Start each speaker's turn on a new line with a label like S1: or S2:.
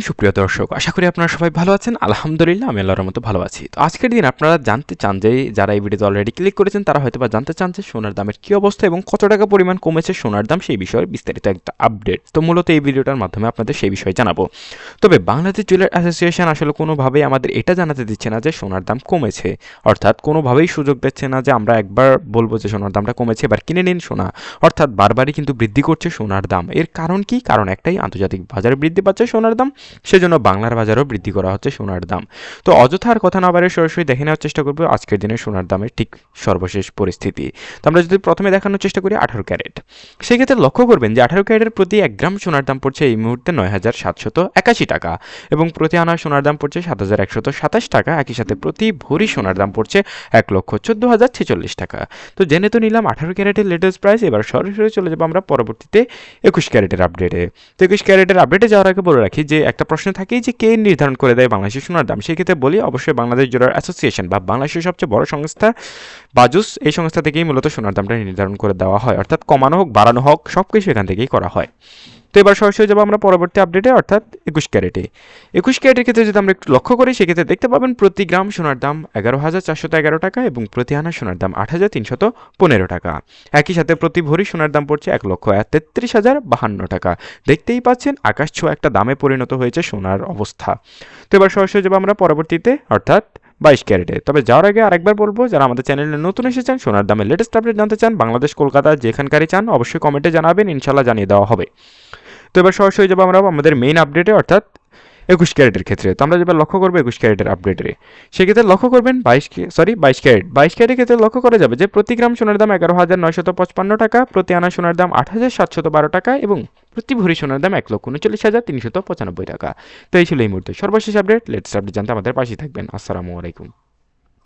S1: সুপ্রিয় দর্শক, আশা করি আপনারা সবাই ভালো আছেন। আলহামদুলিল্লাহ, আমি আল্লাহর মতো ভালো আছি। তো আজকের দিন আপনারা জানতে চান যে, যারা এই ভিডিওতে অলরেডি ক্লিক করেছেন, তারা হয়তো বা জানতে চান যে, সোনার দামের কী অবস্থা এবং কত টাকা পরিমাণ কমেছে সোনার দাম, সেই বিষয়ে বিস্তারিত একটা আপডেট তো মূলত এই ভিডিওটার মাধ্যমে আপনাদের সেই বিষয়ে জানাব। তবে বাংলাদেশ জুয়েলার অ্যাসোসিয়েশন আসলে কোনোভাবেই আমাদের এটা জানাতে দিচ্ছে না যে, সোনার দাম কমেছে। অর্থাৎ কোনোভাবেই সুযোগ দিচ্ছে না যে, আমরা একবার বলব যে, সোনার দামটা কমেছে, এবার কিনে নিন সোনা। অর্থাৎ বারবারই কিন্তু বৃদ্ধি করছে সোনার দাম। এর কারণ কি? কারণ একটাই, আন্তর্জাতিক বাজারে বৃদ্ধি পাচ্ছে সোনার দাম। সেজন্য বাংলার বাজারেও বৃদ্ধি করা হচ্ছে সোনার দাম। তো অযথা আর কথা না বারে সরাসরি দেখে নেওয়ার চেষ্টা করব আজকের দিনে সোনার দামের ঠিক সর্বশেষ পরিস্থিতি। তো আমরা যদি প্রথমে দেখানোর চেষ্টা করি আঠারো ক্যারেট। সেক্ষেত্রে লক্ষ্য করবেন যে আঠারো ক্যারেটের প্রতি এক গ্রাম সোনার দাম পড়ছে এই মুহূর্তে নয় হাজার সাতশত একাশি টাকা এবং প্রতি আনা সোনার দাম পড়ছে সাত হাজার একশত সাতাশ টাকা। একই সাথে প্রতি ভরি সোনার দাম পড়ছে এক লক্ষ চোদ্দ হাজার ছেচল্লিশ টাকা। তো জেনে তো নিলাম আঠারো ক্যারেটের লেটেস্ট প্রাইস এবার সরাসরি চলে যাব আমরা পরবর্তীতে একুশ ক্যারেটের আপডেটে তো একুশ ক্যারেটের আপডেটে যাওয়ার আগে বলে রাখি যে একটা প্রশ্ন থাকেই যে কে নির্ধারণ করে দেয় বাংলাদেশের সোনার দাম? সেক্ষেত্রে বলি, অবশ্যই বাংলাদেশ জোড়ার অ্যাসোসিয়েশন বা বাংলাদেশের সবচেয়ে বড় সংস্থা বাজুস, এই সংস্থা থেকেই মূলত সোনার দামটা নির্ধারণ করে দেওয়া হয়। অর্থাৎ কমানো হোক, বাড়ানো হোক সব কিছু এখান থেকেই করা হয়। তো এবার সরাসরি যাব আমরা পরবর্তী আপডেটে অর্থাৎ একুশ ক্যারেটে। একুশ ক্যারেটের ক্ষেত্রে যদি আমরা একটু লক্ষ্য করি, সেক্ষেত্রে দেখতে পাবেন প্রতি গ্রাম সোনার দাম এগারো হাজার চারশত এগারো টাকা এবং প্রতি আনা সোনার দাম আট হাজার তিনশত পনেরো টাকা। একই সাথে প্রতি ভরি সোনার দাম পড়ছে এক লক্ষ তেত্রিশ হাজার বাহান্ন টাকা। দেখতেই পাচ্ছেন, আকাশ ছোঁয়া একটা দামে পরিণত হয়েছে সোনার অবস্থা। তো এবার সরাসরি যাব আমরা পরবর্তীতে, অর্থাৎ বাইশ ক্যারেটে। তবে যাওয়ার আগে আরেকবার বলব, যারা আমাদের চ্যানেলে নতুন এসেছেন, সোনার দামের লেটেস্ট আপডেট জানতে চান, বাংলাদেশ কলকাতা যেখানকারই চান, অবশ্যই কমেন্টে জানাবেন ইনশাল্লাহ জানিয়ে দেওয়া হবে। তো এবার সরাসরি যাব আমরা আমাদের মেইন আপডেটে অর্থাৎ একুশ ক্যারেটের ক্ষেত্রে। তো আমরা যেবার লক্ষ্য করব একুশ ক্যারেটের আপডেটে সেক্ষেত্রে লক্ষ্য করবেন বাইশ সরি বাইশ ক্যারেট। বাইশ ক্যারেটের ক্ষেত্রে লক্ষ্য করা যাবে যে প্রতি গ্রাম সোনার দাম এগারো হাজার নয়শত পঁচপান্ন টাকা, প্রতি আনা সোনার দাম আট হাজার সাতশত বারো টাকা এবং প্রতি ভরি সোনার দাম এক লক্ষ উনচল্লিশ হাজার তিনশত পঁচানব্বই টাকা। তো এই ছিল এই মুহূর্তে। সর্বশেষ আপডেট লেটেস্ট আপডেট জানতে আমাদের পাশেই থাকবেন। আসসালামু আলাইকুম।